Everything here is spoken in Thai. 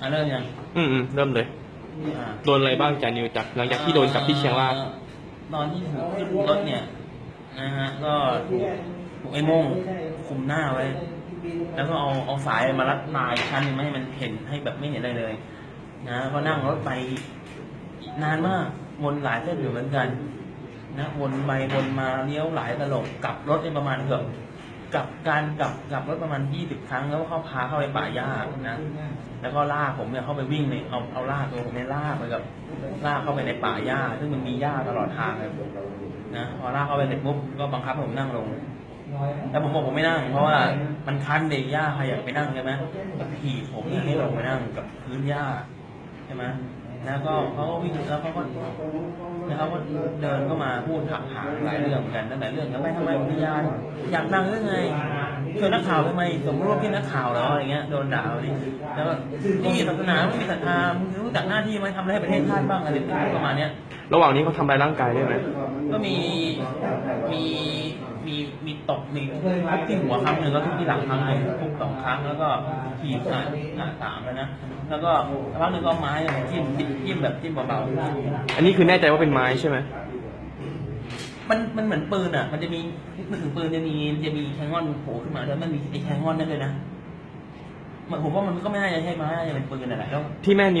อะเริ่มยังอืมอืมเริ่มเลยอ่าโดนอะไรบ้างจานิวจากหลังจากที่โดนกับที่เชียงรากตอนที่ถูกขึ้นรถเนี่ยนะฮะก็ถูกถูกไอ้โม่งคุมหน้าไว้ แล้วก็เอาเอาสายมารัดมาอีกชั้นหนึงไม่ให้มันเห็นให้แบบไม่เห็นอะไรเลย นะก็นั่งรถไปนานมากวนหลายเส้นอยู่เหมือนกัน นะวนไปวนมาเลี้ยวหลายตลบกลับรถในประมาณเกือบ กลับการกลับกลับรถประมาณยี่สิบครั้งแล้วเขาพาเข้าไปป่าหญ้านะแล้วก็ลากผมเนี่ยเข้าไปวิ่งในเอาเอาลากตัวผมเนี่ยลากไปกับลากเข้าไปในป่าหญ้าซึ่งมันมีหญ้าตลอดทางเลยนะพอลากเข้าไปเสร็จปุ๊บก็บังคับให้ผมนั่งลงแล้วผมบอกผมไม่นั่ง เพราะว่ามันคันเด็กหญ้าใครอยากไปนั่งใช่ไหมก็ถีบผมเนี่ยให้ลงไปนั่งกับพื้นหญ้าใช่ไหม แล้วก็เขาก็วิ่งแล้วเขาก็แล้วเขาก็เดินเข้ามาพูดถามหาหลายเรื่องเหมือนกันตั้งแต่เรื่องทำไมทำไมพิยานอยากดังหรือไงช่วยนักข่าวทำไมสมรู้ที่นักข่าวเหรออะไรเงี้ยโดนด่าเลยแล้วก็นี่ศาสนาไม่มีศรัทธามึงรู้จักหน้าที่ไหมทำอะไรให้ประเทศชาติบ้างอะไรประมาณเนี้ยระหว่างนี้เขาทำลายร่างกายได้ไหมก็มีมี ตบมีทุบที่หัวครั้งหนึ่งแล้วทุบที่หลังครั้งหนึ่งทุบสองครั้งแล้วก็ถีบหน้าหน้าสามแล้วนะแล้วก็สักพักหนึ่งก็ไม้เนี่ยจิ้มจิ้มแบบจิ้มเบาๆอันนี้คือแน่ใจว่าเป็นไม้ใช่ไหมมันมันเหมือนปืนอะ มันจะมีนึกถึงปืนจะมีจะมีแทงงอนโผล่ขึ้นมาแล้วมันมีไอ้แทงงอนนั่นเลยนะมันผมว่ามันก็ไม่น่าจะใช่ไม้น่าจะเป็นปืนอะไรแล้วที่แม่นิว